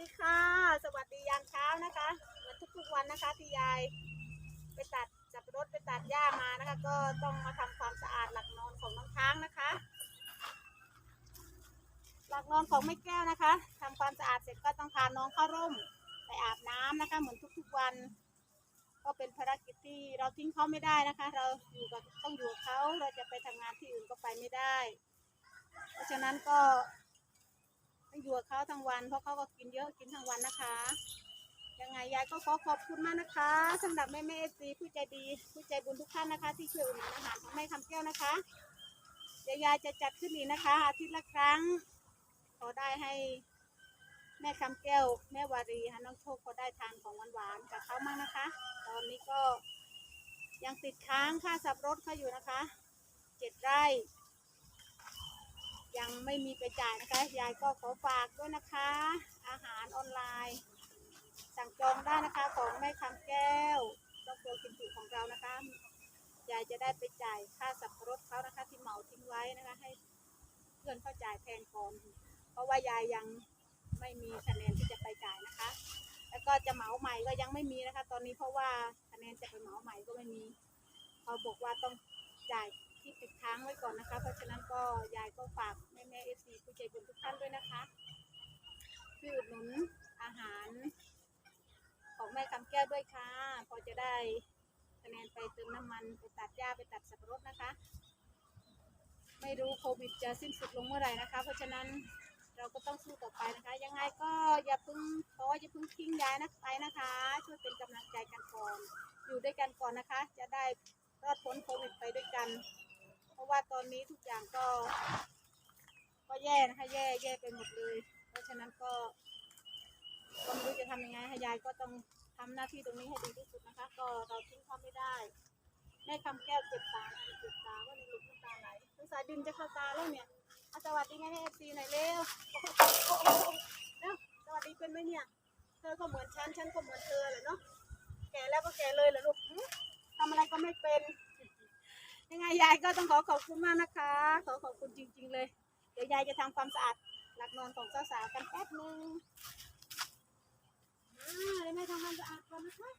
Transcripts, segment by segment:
ดีค่ะ สวัสดียามเช้านะคะเหมือนทุกๆวันนะคะที่ยายไปตัดจับรถไปตัดหญ้ามานะคะ ก็ต้องมาทำความสะอาดหลักนอนของน้องช้างนะคะ หลักนอนของแม่แก้วนะคะทำความสะอาดเสร็จก็ต้องพาน้องเข้าร่มไปอาบน้ำนะคะ เหมือนทุกๆวัน ก็เป็นภารกิจที่เราทิ้งเขาไม่ได้นะคะ เราอยู่กับต้องอยู่เขาเราจะไปทำงานที่อื่นก็ไปไม่ได้ เพราะฉะนั้นก็ อยู่กับเขาทั้งวัน เพราะเขาก็กินเยอะกินทั้งวันนะคะ ยังไงยายก็ขอขอบคุณมากนะคะสำหรับแม่แม่เอซีผู้ใจดี ผู้ใจบุญทุกท่านนะคะ ที่ช่วยอุดหนุนอาหารของแม่คำแก้วนะคะเดี๋ยวยายจะจัดขึ้นอีกนะคะ อาทิตย์ละครั้ง ขอได้ให้แม่คำแก้ว แม่วารีค่ะน้องโชคก็ได้ทานของหวานๆกับเขามากนะคะ ตอนนี้ก็ยังติดค้างค่าสับรถเขาอยู่นะคะเจ็ดไร่ ยังไม่มีไปจ่ายนะคะ ยายก็ขอฝากด้วยนะคะ อาหารออนไลน์ สั่งจองได้นะคะของแม่คำแก้วครอบครัวกินจุของเรานะคะ ยายจะได้ไปจ่ายค่าสับปะรดเขานะคะ ที่เหมาทิ้งไว้นะคะ ให้เพื่อนเขาจ่ายแทนก่อนเพราะว่ายายยังไม่มีคะแนนที่จะไปจ่ายนะคะ แล้วก็จะเหมาใหม่ก็ยังไม่มีนะคะ ตอนนี้เพราะว่าคะแนนจะไปเหมาใหม่ก็ไม่มีเขาบอกว่าต้องจ่าย ที่ติดค้างไว้ก่อนนะคะ เพราะฉะนั้นก็ยายก็ฝากแม่แม่เอฟซีผู้ใจบุญทุกท่านด้วยนะคะช่วยอุดหนุนอาหาร ของแม่คำแก้วด้วยค่ะ พอจะได้คะแนนไปเติมน้ำมันไปตัดหญ้าไปตัดสับปะรดนะคะ ไม่รู้โควิดจะสิ้นสุดลงเมื่อไหร่นะคะ เพราะฉะนั้นเราก็ต้องสู้ต่อไปนะคะ ยังไงก็อย่าเพิ่งท้ออย่าเพิ่งทิ้งยายนะไปนะคะ ช่วยเป็นกำลังใจกันก่อน อยู่ด้วยกันก่อนนะคะ จะได้รอดพ้นโควิดไปด้วยกัน เพราะว่าตอนนี้ทุกอย่างก็ ก็แย่นะคะแย่แย่ไปหมดเลย เพราะฉะนั้นก็ก็ไม่รู้จะทำยังไงให้ยายก็ต้องทำหน้าที่ตรงนี้ให้ดีที่สุดนะคะ ก็เราทิ้งเขาไม่ได้แม่คำแก้วเจ็บตาเจ็บตาว่าในลูกน้ำตาไหลสงสายดินจะเข้าตาแล้วเนี่ยอาสวัสดีไงให้เอฟซีหน่อยเร็วเร็วสวัสดีเป็นไหมเนี่ยเธอก็เหมือนฉันฉันก็เหมือนเธอเลยเนาะแก่แล้วก็แก่เลยเหรอลูกทำอะไรก็ไม่เป็น ยังไงยายก็ต้องขอขอบคุณมากนะคะ ขอขอบคุณจริง ๆ เลย เดี๋ยวยายจะทำความสะอาดหลักนอนของสาวๆกันแป๊บนึงอ่าเดี๋ยวแม่ทำความสะอาดก่อนนะคะ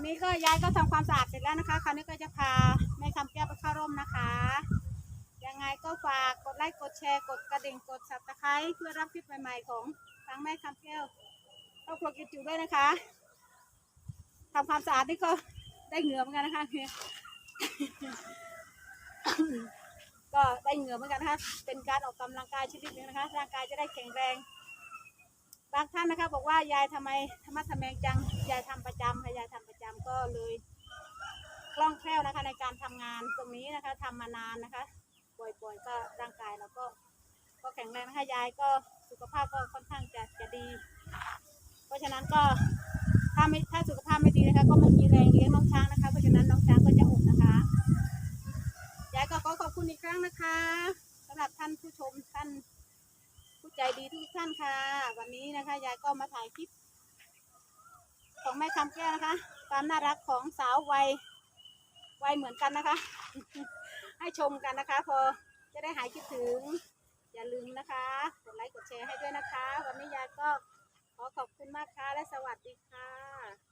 อนนี้ก็ยายก็ทำความสะอาดเสร็จแล้วนะคะ คราวนี้ก็จะพาแม่คำแก้วไปเข้าร่มนะคะ ยังไงก็ฝากกดไลค์กดแชร์กดกระดิ่งกดสับตะไคร้เพื่อรับคลิปใหม่ๆของทางแม่คำแก้วครอบครัวกิจจูด้วยนะคะทำความสะอาดนี่ก็ได้เหงื่อเหมือนกันนะคะก็ได้เหงื่อเหมือนกันนะคะเป็นการออกกำลังกายชนิดหนึ่งนะคะ ร่างกายจะได้แข็งแรง บางท่านนะคะ บอกว่ายายทำไมธรรมะทำแมงจังยายทำประจำค่ะยายทำประจำก็เลยคล่องแคล่วนะคะ ในการทำงานตรงนี้นะคะทำมานานนะคะบ่อยๆก็ร่างกายเราก็ ก็แข็งแรงนะคะยายก็สุขภาพก็ค่อนข้างจะจะดี เพราะฉะนั้นก็ถ้าไม่ถ้าสุขภาพไม่ดีนะคะ ก็ไม่มีแรงเลี้ยงน้องช้างนะคะ เพราะฉะนั้นน้องช้างก็จะอดนะคะยายก็ขอขอบคุณอีกครั้งนะคะสำหรับท่านผู้ชมท่าน ผู้ใจดีทุกท่านค่ะ วันนี้นะคะยายก็มาถ่ายคลิป ของแม่คำแก้วนะคะ ความน่ารักของสาววัยวัยเหมือนกันนะคะ ให้ชมกันนะคะ พอจะได้หายคิดถึง อย่าลืมนะคะกดไลค์กดแชร์ให้ด้วยนะคะ วันนี้ยายก็ขอขอบคุณมากค่ะและสวัสดีค่ะ